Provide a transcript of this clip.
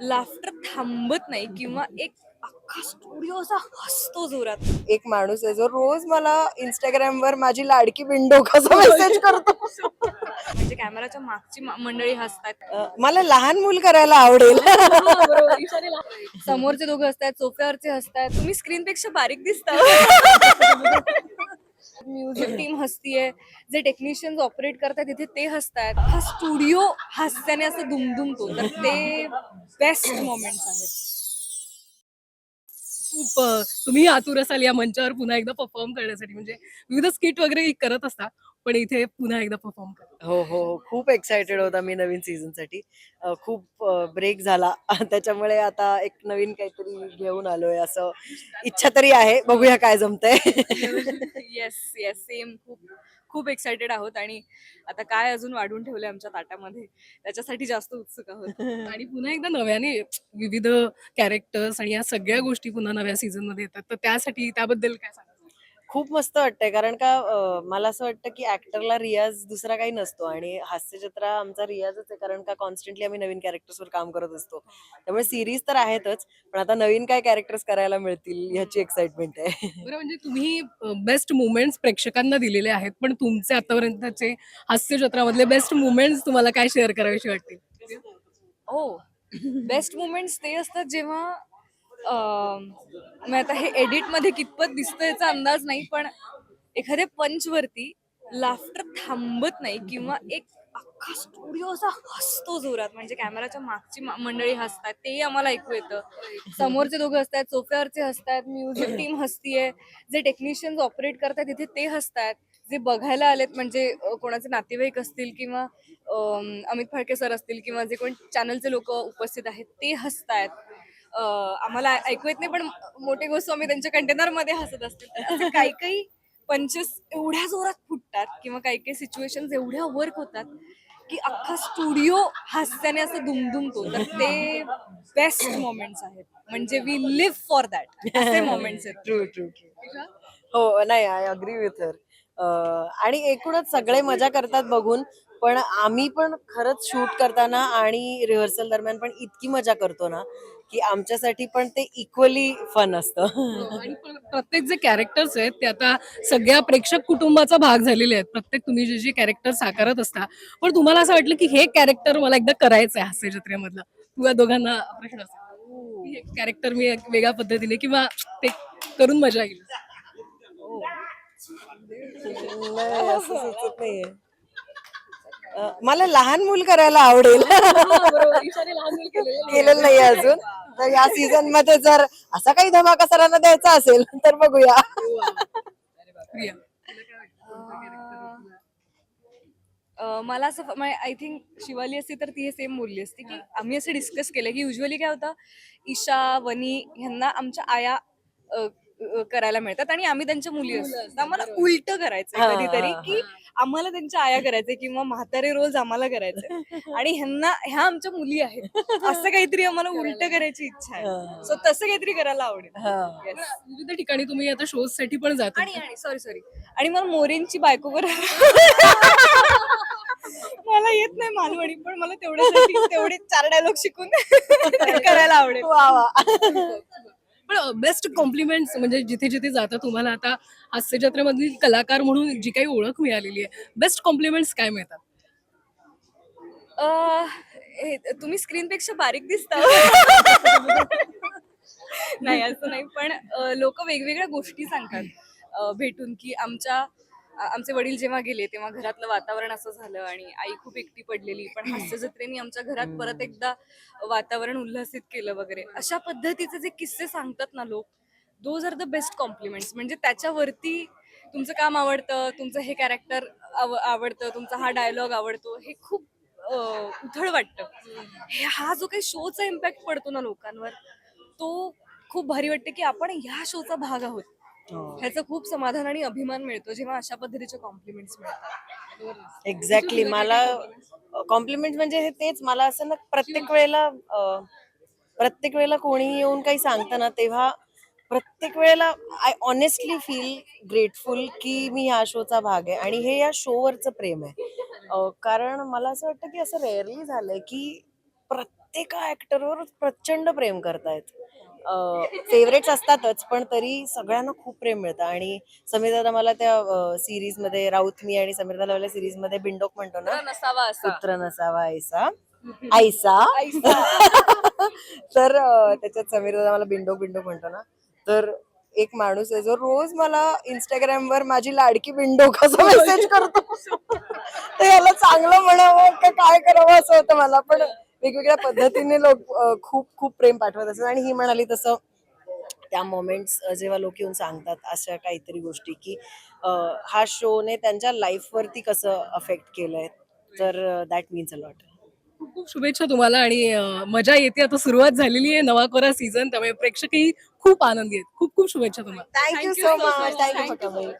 Laughter थांबत नाही किंवा एक अख्खा स्टुडिओ असा हसतो जोरात. एक माणूस आहे जो रोज मला इंस्टाग्राम वर माझी लाडकी विंडो कसा मेसेज करतो. म्हणजे कॅमेराच्या मागची मंडळी हसतात. मला लहान मूल करायला आवडेल. समोरचे दोघं असतात सोफ्यावरचे हसतात तुम्ही स्क्रीन पेक्षा बारीक दिसता. हसतीये जे टेक्निशियन्स ऑपरेट करतात तिथे ते हसतायत. हा स्टुडिओ हास्याने असं दुमदुमतो. तर ते बेस्ट मोमेंट्स आहेत. खूप तुम्ही आतुर असाल या मंचावर पुन्हा एकदा परफॉर्म करण्यासाठी. म्हणजे विविध स्किट वगैरे करत असता पण इथे पुन्हा एकदा परफॉर्म कर हो हो हो. खूप एक्साइटेड होता मी नवीन सीझनसाठी. खूप ब्रेक झाला. त्याच्यामुळे आता एक नवीन काहीतरी घेऊन आलोय असं इच्छा तरी आहे. बघूया काय जमतंय. येस येस सेम खूप खूप एक्सायटेड आहोत आणि आता काय अजून वाढून ठेवलंय आमच्या ताटामध्ये त्याच्यासाठी जास्त उत्सुक आहोत. आणि पुन्हा एकदा नव्याने विविध कॅरेक्टर्स आणि या सगळ्या गोष्टी पुन्हा नव्या सीझनमध्ये येतात. तर त्यासाठी त्याबद्दल काय सांगा खूप मस्त वाटतंय. कारण का मला असं वाटतं की ऍक्टरला रियाज दुसरा काही नसतो आणि हास्यजत्रा आमचा रियाजच आहे. कारण का कॉन्स्टंटली आम्ही नवीन कॅरेक्टर्सवर काम करत असतो. त्यामुळे सिरीज तर आहेतच पण आता नवीन काय कॅरेक्टर्स करायला मिळतील ह्याची एक्साइटमेंट आहे. बरं म्हणजे तुम्ही बेस्ट मुमेंट्स प्रेक्षकांना दिलेले आहेत पण तुमचे आतापर्यंतचे हास्य जत्रामधले बेस्ट मुमेंट्स तुम्हाला काय शेअर करावेसे वाटतील? हो. बेस्ट मुमेंट्स ते असतात जेव्हा आता हे एडिटमध्ये कितपत दिसतं याचा अंदाज नाही पण एखाद्या पंच वरती लाफ्टर थांबत नाही किंवा एक अख्खा स्टुडिओ असा हसतो जोरात. म्हणजे कॅमेराच्या मागची मंडळी हसतात ते आम्हाला ऐकू येतं. समोरचे दोघं असतात सोफ्यावरचे हसतात म्युझिक टीम हसतीये. जे टेक्निशियन्स ऑपरेट करतात तिथे ते हसतात. जे बघायला आलेत म्हणजे कोणाचे नातेवाईक असतील किंवा अमित फाळके सर असतील किंवा जे कोण चॅनलचे लोक उपस्थित आहेत ते हसतायत. आम्हाला ऐकू येत नाही पण मोठे गोस्वामी त्यांच्या कंटेनरमध्ये हसत असतील. काही काही पंचेस एवढ्या जोरात फुटतात किंवा काही काही सिच्युएशन एवढ्या वर्क होतात की अख्खा स्टुडिओ हास्याने असं दुमदुमतो. तर ते बेस्ट मोमेंट्स आहेत. म्हणजे वी लिव्ह फॉर दॅट असे मोमेंट्स आहेत. ट्रू ट्रू हो नाही आय अग्री विथ हर आणि एकूणच सगळे मजा करतात बघून पण आम्ही पण खरंच शूट करताना आणि रिहर्सल दरम्यान पण इतकी मजा करतो ना. की आमच्यासाठी पण ते इक्वली फन असतं. आणि पण प्रत्येक जे कॅरेक्टर्स आहेत ते आता सगळ्या प्रेक्षक कुटुंबाचा भाग झालेले आहेत. प्रत्येक तुम्ही जे जे कॅरेक्टर साकारत असता. पण तुम्हाला असं वाटलं की हे कॅरेक्टर मला एकदा करायचं आहे हास्य जत्रेमधलं? तुला दोघांना प्रश्न असेल. हे कॅरेक्टर मी एक वेगळ्या पद्धतीने किंवा ते करून मजा येईल. नाही, असं सुचत नाहीये. मला लहान मूल करायला आवडेल. केलेलं नाही अजून. तर या सीझनमध्ये जर असा काही धमाका सरांना द्यायचा असेल तर बघूया. मला असं आय थिंक शिवाली असती तर ती हे सेम बोलली असती की आम्ही असं डिस्कस केलं की युजली काय होतं ईशा वनी ह्यांना आमच्या आया करायला मिळतात आणि आम्ही त्यांच्या मुली असतो. आम्हाला उलट करायचं हा, कधीतरी हा, की आम्हाला त्यांच्या आया करायचे किंवा म्हातारे रोज आम्हाला करायचे आणि ह्यांना ह्या आमच्या मुली आहेत. असं काहीतरी आम्हाला उलट करायची इच्छा आहे. हा. सो तसं काहीतरी करायला आवडेल. हा. विविध ठिकाणी तुम्ही आता शोजसाठी पण जाता आणि सॉरी सॉरी आणि मला मोरेंची बायको कर मला येत नाही मालवणी पण मला तेवढ्यासाठी तेवढे चार डायलॉग शिकून ते करायला आवडेल. वा वा. पण बेस्ट कॉम्प्लिमेंट्स म्हणजे जिथे जिथे जाता तुम्हाला आता हास्य जत्रेमधील कलाकार म्हणून जी काही ओळख मिळालेली आहे बेस्ट कॉम्प्लिमेंट्स काय मिळतात? तुम्ही स्क्रीन पेक्षा बारीक दिसता. नाही असं नाही पण लोक वेगवेगळ्या गोष्टी सांगतात. भेटून की आमच्या आमचे वडील जेव्हा गेले तेव्हा घरातलं वातावरण असं झालं आणि आई खूप एकटी पडलेली. पण हास्य जत्रेने आमच्या घरात परत एकदा वातावरण उल्हसित केलं वगैरे. अशा पद्धतीचे जे किस्से सांगतात ना लोक those are the best compliments म्हणजे त्याच्यावरती तुमचं काम आवडतं तुमचं हे कॅरेक्टर आवडतं तुमचा हा डायलॉग आवडतो हे खूप उथळ वाटतं. हे हा जो काही शोचा इम्पॅक्ट पडतो ना लोकांवर तो खूप भारी वाटते की आपण ह्या शोचा भाग आहोत. ह्याचं खूप समाधान आणि अभिमान मिळतो जेव्हा अशा पद्धतीचे कॉम्प्लिमेंट्स मिळतात. एक्झॅक्टली मला कॉम्प्लिमेंट म्हणजे हे तेच. मला असं ना प्रत्येक वेळेला प्रत्येक वेळेला कोणी येऊन काही सांगतं ना तेव्हा प्रत्येक वेळेला आय ऑनेस्टली फील ग्रेटफुल की मी ह्या शोचा भाग आहे आणि हे या शोवरचं प्रेम आहे. कारण मला असं वाटतं की असं रेअरली झालंय की प्रत्येक प्रत्येका ऍक्टरवर प्रचंड प्रेम करतायत. फेवरेट्स असतातच पण तरी सगळ्यांना खूप प्रेम मिळतं. आणि समीर दादा मला त्या सिरीजमध्ये राऊत मी आणि समीर दादा सिरीजमध्ये बिंडोक म्हणतो ना नसावा पुत्र नसावा ऐसा. ऐसा. ऐसा. तर त्याच्यात समीर दादा मला बिंडोक बिंडोक म्हणतो ना. तर एक माणूस आहे जो रोज मला इंस्टाग्राम वर माझी लाडकी बिंडोक असं मेसेज करतो. तर याला चांगलं म्हणावं का काय करावं असं होतं मला पण वेगवेगळ्या पद्धतीने लोक खूप खूप प्रेम पाठवत असतात. आणि ही म्हणाली तसं त्या मोमेंट्स जेव्हा लोक येऊन सांगतात अशा काहीतरी गोष्टी की हा शोने त्यांच्या लाईफवरती कसं अफेक्ट केलंय. तर दॅट मीन्स अ लॉट खूप खूप शुभेच्छा तुम्हाला आणि मजा येते. आता सुरुवात झालेली आहे नवा कोरा सीझन त्यामुळे प्रेक्षकही खूप आनंदी आहेत. खूप खूप शुभेच्छा तुम्हाला. Thank you so much thank you for coming